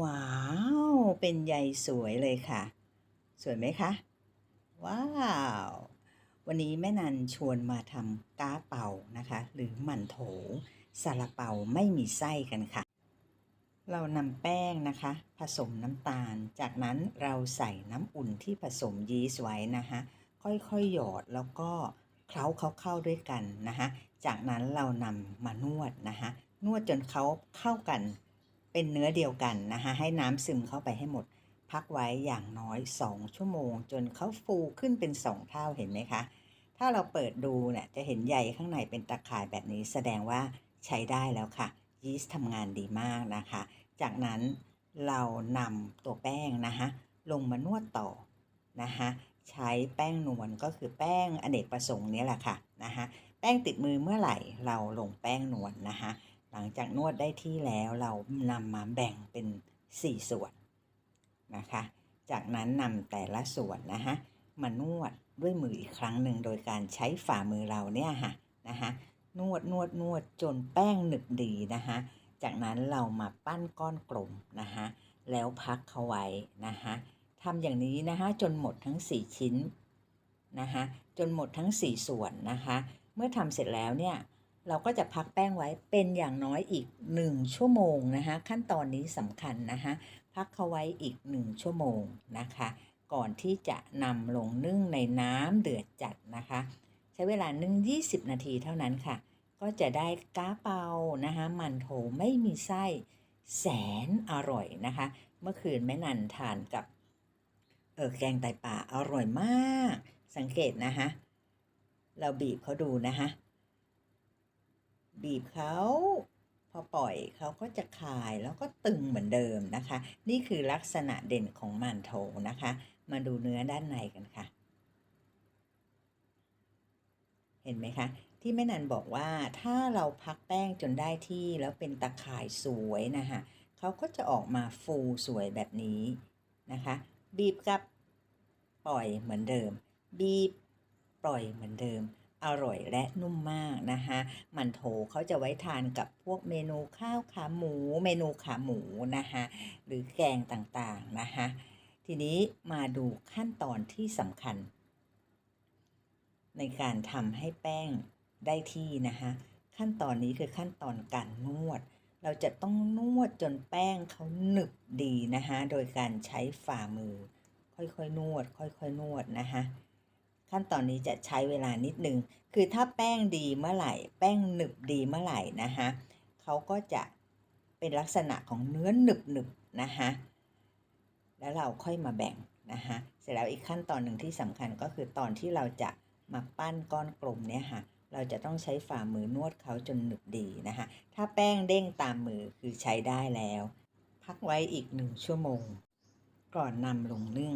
ว้าว เป็นใยสวยเลยค่ะ สวยไหมคะ ว้าว วันนี้แม่นันชวนมาทำก้าเป่านะคะ หรือหมันโถซาลาเปาไม่มีไส้กันค่ะ เรานำแป้งนะคะ ผสมน้ำตาล จากนั้นเราใส่น้ำอุ่นที่ผสมยีสต์ไว้นะคะ ค่อยๆหยอดแล้วก็เคล้าเขาเข้าด้วยกันนะคะ จากนั้นเรานำมานวดนะคะ นวดจนเขาเข้ากัน เป็นเนื้อเดียวกันนะคะให้น้ำซึมเข้าไปให้หมด พักไว้อย่างน้อย 2 ชั่วโมง จนเขาฟูขึ้นเป็น 2 เท่าเห็นไหมคะ ถ้าเราเปิดดูเนี่ยจะเห็นใยข้างในเป็นตะข่ายแบบนี้แสดงว่าใช้ได้แล้วค่ะ ยีสต์ทำงานดีมากนะคะ จากนั้นเรานำตัวแป้งนะคะลงมานวดต่อนะคะใช้แป้งนวลก็คือแป้งอเนกประสงค์นี้แหละค่ะนะคะแป้งติดมือเมื่อไหร่เราลงแป้งนวลนะคะ หลังจากนวดได้ที่แล้วเรานำมาแบ่งเป็น 4 ส่วนนะคะ จากนั้นนำแต่ละส่วนนะคะมานวดด้วยมืออีกครั้งหนึ่งโดยการใช้ฝ่ามือเราเนี่ยค่ะนะคะนวดนวดนวดจนแป้งหนึบดีนะคะจากนั้นเรามาปั้นก้อนกลมนะคะแล้วพักเขาไว้นะคะทำอย่างนี้นะคะจนหมดทั้ง 4 ชิ้นนะคะจนหมดทั้ง 4 ส่วนนะคะเมื่อทำเสร็จแล้วเนี่ย เราก็จะพักแป้งไว้เป็นอย่างน้อยอีก 1 ชั่วโมงนะคะขั้นตอนนี้สำคัญนะคะพักเขาไว้อีก 1 ชั่วโมงนะคะ ก่อนที่จะนำลงนึ่งในน้ำเดือดจัดนะคะ ใช้เวลานึ่ง 20 นาทีเท่านั้นค่ะ ก็จะได้ก้าเปานะคะมันโถไม่มีไส้แสนอร่อยนะคะ เมื่อคืนแม่นันทานกับเออแกงไตป่าอร่อยมาก สังเกตนะคะเราบีบเขาดูนะคะ บีบเขาพอปล่อยเขาก็จะคายแล้วก็ตึงเหมือนเดิมนะคะ นี่คือลักษณะเด่นของมันโถนะคะ มาดูเนื้อด้านในกันค่ะ เห็นไหมคะ ที่แม่นันบอกว่าถ้าเราพักแป้งจนได้ที่แล้วเป็นตะข่ายสวยนะคะเขาก็จะออกมาฟูสวยแบบนี้นะคะ บีบกับปล่อยเหมือนเดิม บีบปล่อยเหมือนเดิม อร่อยและนุ่มมากนะคะมันโถเขาจะไว้ทานกับพวกเมนูข้าวขาหมู เมนูขาหมูนะคะหรือแกงต่างๆนะคะทีนี้มาดูขั้นตอนที่สำคัญ ในการทำให้แป้งได้ที่นะคะขั้นตอนนี้คือขั้นตอนการนวด เราจะต้องนวดจนแป้งเขาหนึบดีนะคะโดยการใช้ฝ่ามือ ค่อยๆนวด ค่อยๆนวดนะคะ ขั้นตอนนี้จะใช้เวลานิดนึง คือถ้าแป้งดีเมื่อไหร่ แป้งหนึบดีเมื่อไหร่นะคะเขาก็จะเป็นลักษณะของเนื้อหนึบๆนะคะแล้วเราค่อยมาแบ่งนะคะเสร็จแล้วอีกขั้นตอนหนึ่งที่สำคัญก็คือตอนที่เราจะมาปั้นก้อนกลมเนี่ยค่ะเราจะต้องใช้ฝ่ามือนวดเขาจนหนึบดีนะคะถ้าแป้งเด้งตามมือคือใช้ได้แล้ว พักไว้อีกหนึ่งชั่วโมง ก่อนนำลงนึ่ง